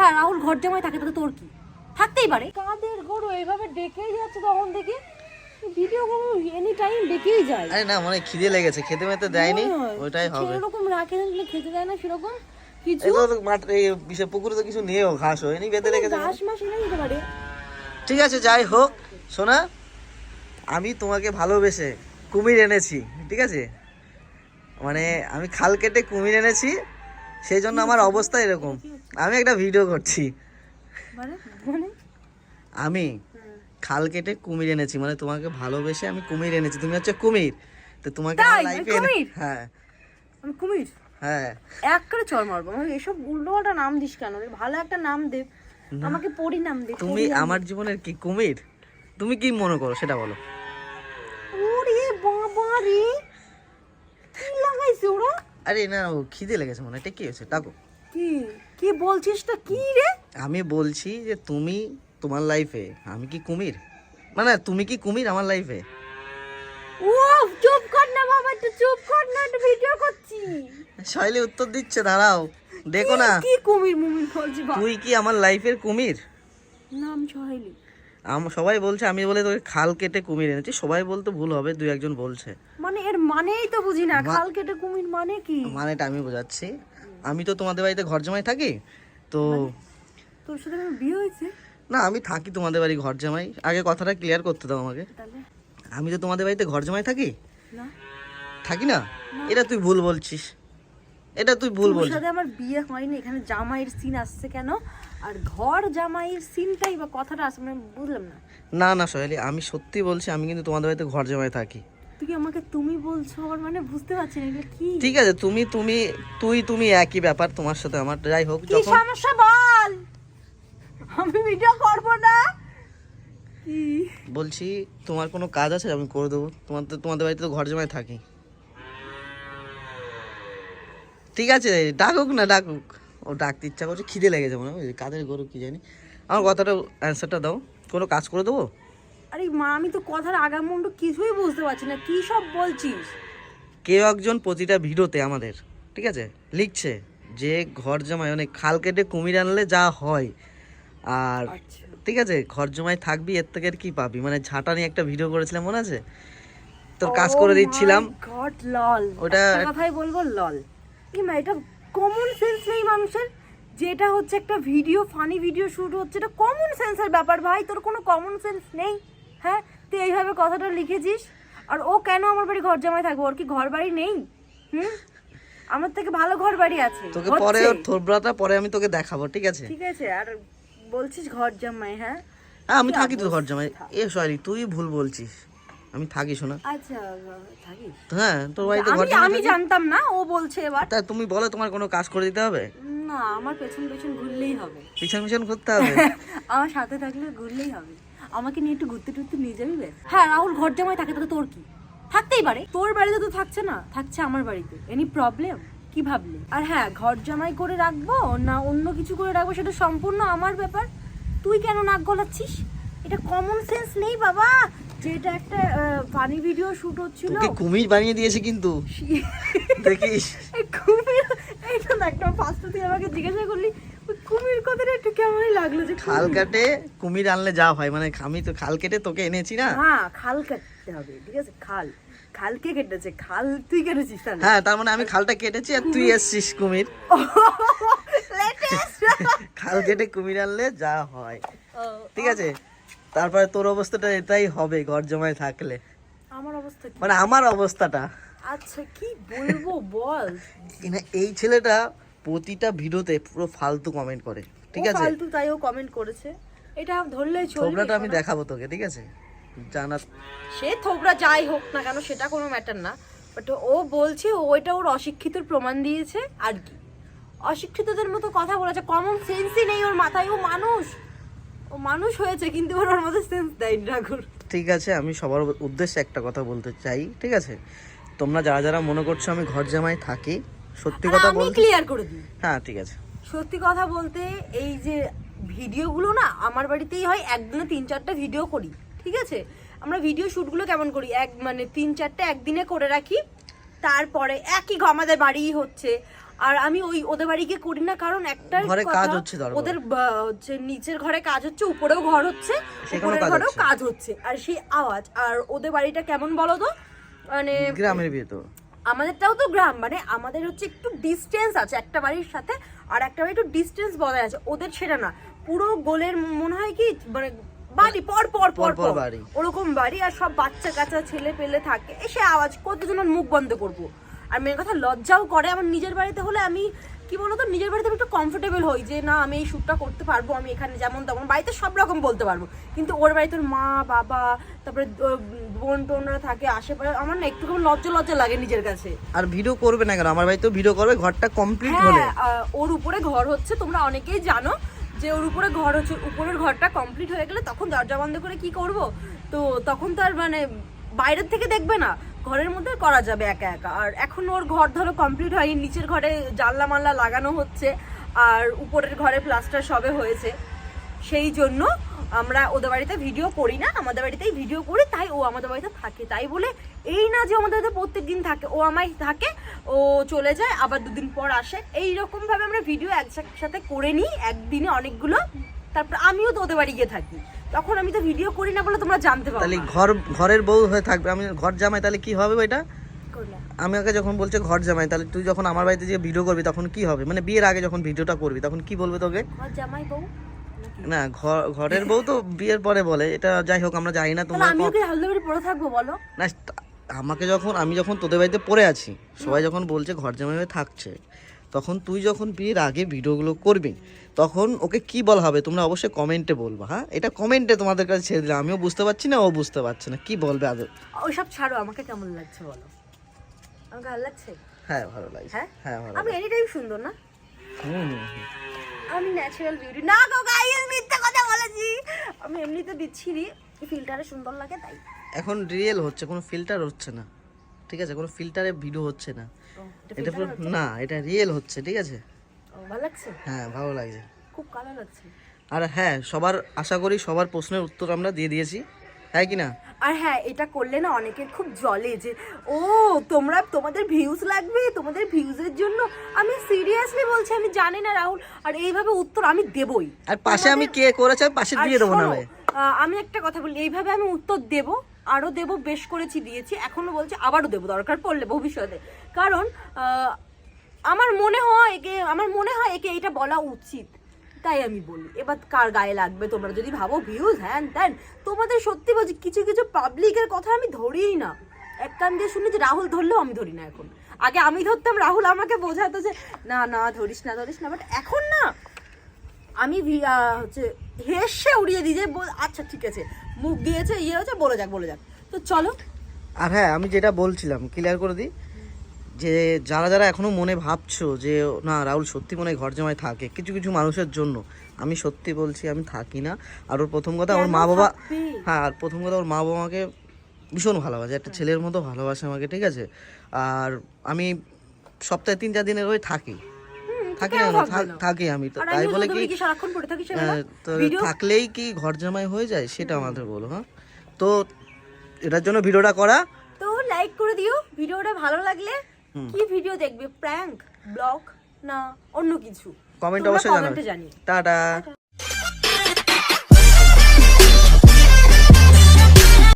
হ্যাঁ রাহুল ঘর জামাই থাকে তাতে তোর কি? থাকতেই পারে। কাদের গরু এইভাবে ডেকেই যাচ্ছে তখন থেকে ভিডিও গরু এনি টাইম ডেকেই যায়। আরে না মানে খিদে লেগেছে খেতে মেতে দেয়নি ওইটাই হবে। সেরকম রাখে না খেতে দেয় না সেরকম। কিছু? এই তো মাঠ এই বিশে পুকুরে তো কিছু নেও ঘাস হয়নি বেঁধে রেখেছে। ঘাস মাস এনে দিতে পারে। ঠিক আছে যাই হোক শোনা আমি তোমাকে ভালোবেসে কুমির এনেছি ঠিক আছে? মানে আমি খাল কেটে কুমির এনেছি সেই জন্য আমার অবস্থা এরকম। আমি একটা ভিডিও করছি। মানে? মানে? আমি খাল কেটে কুমির এনেছি মানে তোমাকে ভালোবেসে আমি কুমির এনেছি। তুমি হচ্ছে কুমির। তো তোমাকে লাইফে হ্যাঁ। আমি কুমির? হ্যাঁ। এক করে চর মারবো। আমাকে এসব উল্টোপাল্টা নাম দিস কেন? ভালো একটা নাম দে। আমাকে পরি নাম দে তুমি আমার জীবনের কি কুমির? তুমি কি মনে করো? সেটা বলো। ওরে বাবা রে কি লাগাইছে ওরা? আরে না ও খিদে লেগেছে মনে হয়। এটা কি হয়েছে? ডাকো কি? কি বলছিস তা? কি রে? আমি বলছি যে তুমি তোমার লাইফে আমি কি কুমির? মানে তুমি কি কুমির আমার লাইফে ও চুপ কর না বাবা একটু চুপ কর না একটু ভিডিও করছি। শৈলী উত্তর দিচ্ছে দাঁড়াও। দেখো না। কি কুমির মুমির বলছি তুই কি আমার লাইফের কুমির? নাম আম সবাই বলছে আমি বলে তোকে খাল কেটে কুমির এনেছি। সবাই বলতে ভুল হবে দুই একজন বলছে। মানে এর মানেই তো বুঝি না খাল কেটে কুমির মানে কি? মানেটা আমি বোঝাচ্ছি। আমি তো তোমাদের বাড়িতে ঘর জামাই থাকি তো তোর সাথে আমার বিয়ে হয়েছে? না আমি থাকি তোমাদের বাড়ি ঘর জামাই। আগে কথাটা ক্লিয়ার করতে দাও আমাকে। আমি তো তোমাদের বাড়িতে ঘর জামাই থাকি? না। থাকি না? এটা তুই ভুল বলছিস। এটা তুই ভুল বলছিস। আমার বিয়ে হয়নি এখানে জামাইয়ের সিন আসছে কেন? আর ঘর জামাইয়ের সিনটাই বা কথাটা আসছে মানে বুঝলাম না। না না সোহেলি আমি সত্যি বলছি আমি কিন্তু তোমাদের বাড়িতে ঘর জামাই থাকি। তুই আমাকে তুমি বলছো? আবার মানে বুঝতে পারছি না কি? ঠিক আছে তুমি তুমি তুই তুমি একই ব্যাপার তোমার সাথে আমার যাই হোক কি যখন সমস্যা বল? আমি ভিডিও করব না? কি? বলছি তোমার কোনো কাজ আছে? আমি করে দেবো। তোমার তো তোমাদের বাড়িতে তো ঘর জামাই থাকি। ঠিক আছে ডাকুক না ডাকুক। ও ডাকতে ইচ্ছা করছে খিদে লেগেছে মনে হয় কাদের গরু কি জানি। আমার কথাটা অ্যান্সারটা দাও। কোনো কাজ করে দেবো? আরে মা আমি তো কথার আগাম আগামুন্ডু কিছুই বুঝতে পারছি না। কি সব বলছিস? কেউ একজন প্রতিটা ভিডিওতে আমাদের ঠিক আছে? লিখছে যে ঘর জমায় মানে খাল কেটে কুমির আনলে যা হয়। আর আচ্ছা। ঠিক আছে ঘর জমায় থাকবি এর থেকে আর কি পাবি? মানে ঝাঁটা নিয়ে একটা ভিডিও করেছিলাম মনে আছে? তোর কাজ করে দিচ্ছিলাম। লল। ওটা- কথাই বলব লল। কি মা এটা কমন সেন্স নেই মানুষের। যেটা হচ্ছে একটা ভিডিও ফানি ভিডিও শুট হচ্ছে এটা কমন সেন্সের ব্যাপার ভাই তোর কোনো কমন সেন্স নেই হ্যাঁ? তুই এইভাবে কথাটা লিখেছিস আর ও কেন আমার বাড়ি ঘর জামাই থাকব? ওর কি ঘর বাড়ি নেই? হুম? আমার থেকে ভালো ঘর বাড়ি আছে তোকে পরে ওর থোবরাটা পরে আমি তোকে দেখাবো ঠিক আছে? ঠিক আছে আর বলছিস ঘর জামাই হ্যাঁ? হ্যাঁ আমি থাকি তো ঘর জামাই। এ সরি তুই ভুল বলছিস। আমি থাকি শোনা। আচ্ছা থাকিস। হ্যাঁ তোর বাড়িতে আমি আমি জানতাম না ও বলছে এবার। তা তুমি বলো তোমার কোনো কাজ করে দিতে হবে? না আমার পেছন পেছন ঘুরলেই হবে। পিছন পিছন করতে হবে? আমার সাথে থাকলে ঘুরলেই হবে। আমাকে নিয়ে একটু ঘুরতে টুরতে নিয়ে যাবি ব্যাস। হ্যাঁ রাহুল ঘর জামাই থাকে তাতে তোর কি? থাকতেই পারে। তোর বাড়িতে তো থাকছে না থাকছে আমার বাড়িতে। এনি প্রবলেম কি ভাবলি? আর হ্যাঁ ঘর জামাই করে রাখব না অন্য কিছু করে রাখব সেটা সম্পূর্ণ আমার ব্যাপার। তুই কেন নাক গলাচ্ছিস? এটা কমন সেন্স নেই বাবা। যে এটা একটা ফানি ভিডিও শুট হচ্ছিল। তোকে কুমির বানিয়ে দিয়েছে কিন্তু। দেখিস। কুমির না একটা ফার্স্ট তুই আমাকে জিজ্ঞাসা করলি কুমির কথাটা একটু কেমনই লাগল যে খাল কাটে কুমির আনলে যা হয়। মানে আমি তো খাল কেটে তোকে এনেছি না। হ্যাঁ খাল কাটতে হবে ঠিক আছে? খাল। খালকে কেটেছে? খাল তুই কেটেছিস হ্যাঁ তার মানে আমি খালটা কেটেছি আর তুই এসছিস কুমির। খাল কেটে কুমির আনলে যা হয়। ঠিক আছে? তারপরে তোর অবস্থাটা এটাই হবে ঘর জমায় থাকলে। আমার অবস্থা মানে আমার অবস্থাটা। আচ্ছা কি বলব বল। এনা- এই ছেলেটা প্রতিটা ভিডিওতে পুরো ফালতু কমেন্ট করে ঠিক আছে? ফালতু তাই ও কমেন্ট করেছে। এটা ধরলেই চলবে থোবড়াটা আমি দেখাবো তোকে ঠিক আছে? জানা সে থোবরা যাই হোক না কেন সেটা কোনো ম্যাটার না। বাট ও বলছে ওইটা ওর অশিক্ষিতর প্রমাণ দিয়েছে আর কি। অশিক্ষিতদের মতো কথা বলেছে কমন সেন্সই নেই ওর মাথায় ও মানুষ। ও মানুষ হয়েছে কিন্তু ওর ওর মধ্যে সেন্স দেয় ঠাকুর। ঠিক আছে আমি সবার উদ্দেশ্যে একটা কথা বলতে চাই ঠিক আছে? তোমরা যারা যারা মনে করছ আমি ঘর জামাই থাকি সত্যি কথা আমি বলতে ক্লিয়ার করে দিই। হ্যাঁ ঠিক আছে। সত্যি কথা বলতে এই যে ভিডিওগুলো না আমার বাড়িতেই হয় একদিনে তিন চারটা ভিডিও করি ঠিক আছে? আমরা ভিডিও শ্যুটগুলো কেমন করি? এক মানে তিন চারটে একদিনে করে রাখি তারপরে একই আমাদের বাড়িই হচ্ছে। আর আমি ওই ওদের বাড়ি গিয়ে করি না কারণ একটা ঘরে কাজ হচ্ছে। ওদের হচ্ছে নিচের ঘরে কাজ হচ্ছে উপরেও ঘর হচ্ছে উপরের ঘরেও। কাজ হচ্ছে। আর সেই আওয়াজ আর ওদের বাড়িটা কেমন বলো তো? মানে গ্রামের বিয়ে তো। আমাদেরটাও তো গ্রাম মানে আমাদের হচ্ছে একটু ডিস্টেন্স আছে একটা বাড়ির সাথে আর একটা বাড়ি একটু ডিস্টেন্স বজায় আছে ওদের সেটা না। পুরো গোলের মনে হয় কি মানে বাড়ি পর পর পর পর বাড়ি। ওরকম বাড়ি আর সব বাচ্চা কাচ্চা ছেলে পেলে থাকে। এসে আওয়াজ কতজন আর মুখ বন্ধ করব? আর মেয়ের কথা লজ্জাও করে আমার নিজের বাড়িতে হলে আমি কি বলতো নিজের বাড়িতে একটু কমফোর্টেবল হই যে না আমি এই শ্যুটটা করতে পারব আমি এখানে যেমন তেমন বাড়িতে সব রকম বলতে পারব। কিন্তু ওর বাড়িতে ওর মা বাবা তারপরে বোন টোনরা থাকে আশেপাশে আমার না একটু লজ্জা লজ্জা লাগে নিজের কাছে। আর ভিডিও করবে না কেন? আমার বাড়িতেও ভিডিও করবে ঘরটা কমপ্লিট হলে। হ্যাঁ ওর উপরে ঘর হচ্ছে তোমরা অনেকেই জানো যে ওর উপরে ঘর হচ্ছে উপরের ঘরটা কমপ্লিট হয়ে গেলে তখন দরজা বন্ধ করে কি করব? তো তখন তো আর মানে বাইরের থেকে দেখবে না। ঘরের মধ্যে করা যাবে একা একা। আর এখন ওর ঘর ধরো কমপ্লিট হয়নি, নিচের ঘরে জানলা মাল্লা লাগানো হচ্ছে, আর উপরের ঘরে প্লাস্টার সবে হয়েছে। সেই জন্য আমরা ওদের বাড়িতে ভিডিও করি না, আমাদের বাড়িতেই ভিডিও করি, তাই ও আমাদের বাড়িতে থাকে। তাই বলে এই না যে আমাদের বাড়িতে প্রত্যেক দিন থাকে, ও আমায় থাকে, ও চলে যায়, আবার দুদিন পর আসে। এই রকম ভাবে আমরা ভিডিও একসাথে করে নিই, একদিনে অনেকগুলো। তারপর আমিও তো ওদের বাড়ি গিয়ে থাকি। তখন আমি তো ভিডিও করি না বলে তোমরা জানতে পারো তাহলে ঘর ঘরের বউ হয়ে থাকবে। আমি ঘর জামাই তাহলে কি হবে। আমি আগে যখন বলছে ঘর জামাই তাহলে তুই যখন আমার বাড়িতে যে ভিডিও করবি তখন কি হবে? মানে বিয়ের আগে যখন ভিডিওটা করবি তখন কি বলবে তোকে? ঘর জামাই বউ? না ঘর ঘরের বউ তো বিয়ের পরে বলে। এটা যাই হোক আমরা জানি না তোমরা আমিও ক- কি হালদা বাড়ি পড়ে থাকব বলো? না আমাকে যখন আমি যখন তোদের বাড়িতে পড়ে আছি সবাই যখন বলছে ঘর জামাই হয়ে থাকছে তখন তুই যখন বিয়ের আগে ভিডিওগুলো করবি তখন ওকে কি বলা হবে তোমরা অবশ্যই কমেন্টে বলবা হ্যাঁ? এটা কমেন্টে তোমাদের কাছে ছেড়ে দিলাম আমিও বুঝতে পারছি না ও বুঝতে পারছে না কি বলবে আদৌ? ওইসব ছাড়ো আমাকে কেমন লাগছে বলো? আমাকে ভালো লাগছে? হ্যাঁ ভালো লাগছে। হ্যাঁ? হ্যাঁ ভালো আমি এনি টাইম সুন্দর না। হুম। আমি ন্যাচারাল বিউটি না গো গাইস মিথ্যা কথা বলেছি। আমি এমনিতে বিচ্ছিরি। ফিল্টারে সুন্দর লাগে তাই। এখন রিয়েল হচ্ছে কোনো ফিল্টার হচ্ছে না। ঠিক আছে কোনো ফিল্টারে ভিডিও হচ্ছে না। এটা পুরো না এটা রিয়েল হচ্ছে ঠিক আছে? ভালো লাগছে? হ্যাঁ ভালো লাগছে। খুব কালো লাগছে আর হ্যাঁ সবার আশা করি সবার প্রশ্নের উত্তর আমরা দিয়ে দিয়েছি। হ্যাঁ কি না? আর হ্যাঁ এটা করলে না অনেকের খুব জলে যে ও তোমরা তোমাদের ভিউজ লাগবে তোমাদের ভিউজের জন্য আমি সিরিয়াসলি বলছি আমি জানি না রাহুল আর এইভাবে উত্তর আমি দেবই। আর পাশে আমি কে করেছে পাশে দিয়ে দেবো না আমি একটা কথা বলি এইভাবে আমি উত্তর দেব আরও দেব, বেশ করেছি, দিয়েছি। এখনও বলছি আবারও দেবো, দরকার পড়লে ভবিষ্যতে। কারণ আমার মনে হয় একে, আমার মনে হয় একে এটা বলা উচিত। তাই আমি বলি। এবার কার গায়ে লাগবে? তোমরা যদি ভাবো ভিউজ হ্যান ত্যান, তোমাদের সত্যি বলছি, কিছু কিছু পাবলিকের কথা আমি ধরিই না। এক কান দিয়ে শুনি যে, রাহুল ধরলেও আমি ধরি না এখন। আগে আমি ধরতাম, রাহুল আমাকে বোঝাতো যে, না না, ধরিস না ধরিস না। বাট এখন না আমি হচ্ছে হেসে উড়িয়ে দিই যে আচ্ছা ঠিক আছে। মুখ দিয়েছে ইয়ে হয়েছে বলে যাক বলে যাক। তো চলো। আর হ্যাঁ আমি যেটা বলছিলাম ক্লিয়ার করে দিই যে যারা যারা এখনও মনে ভাবছ যে না রাহুল সত্যি মনে হয় ঘর জামাই থাকে কিছু কিছু মানুষের জন্য আমি সত্যি বলছি আমি থাকি না। আর ওর প্রথম কথা কেন মা বাবা হ্যাঁ আর প্রথম কথা ওর মা বাবা আমাকে ভীষণ ভালোবাসে একটা ছেলের মতো ভালোবাসে আমাকে ঠিক আছে? আর আমি সপ্তাহে তিন চার দিনের ওই থাকি। থাকি কেন না থাকবে থাক- না? থাকি আমি তো তাই বলে কি তো থাকলেই কি ঘর জামাই হয়ে যায় সেটা আমাদের বলো হ্যাঁ? তো এটার জন্য ভিডিওটা করা। তো লাইক করে দিও ভিডিওটা ভালো লাগলে কি ভিডিও দেখবে? প্র্যাঙ্ক ব্লগ না অন্য কিছু? কমেন্ট অবশ্যই জানাবে। টাটা।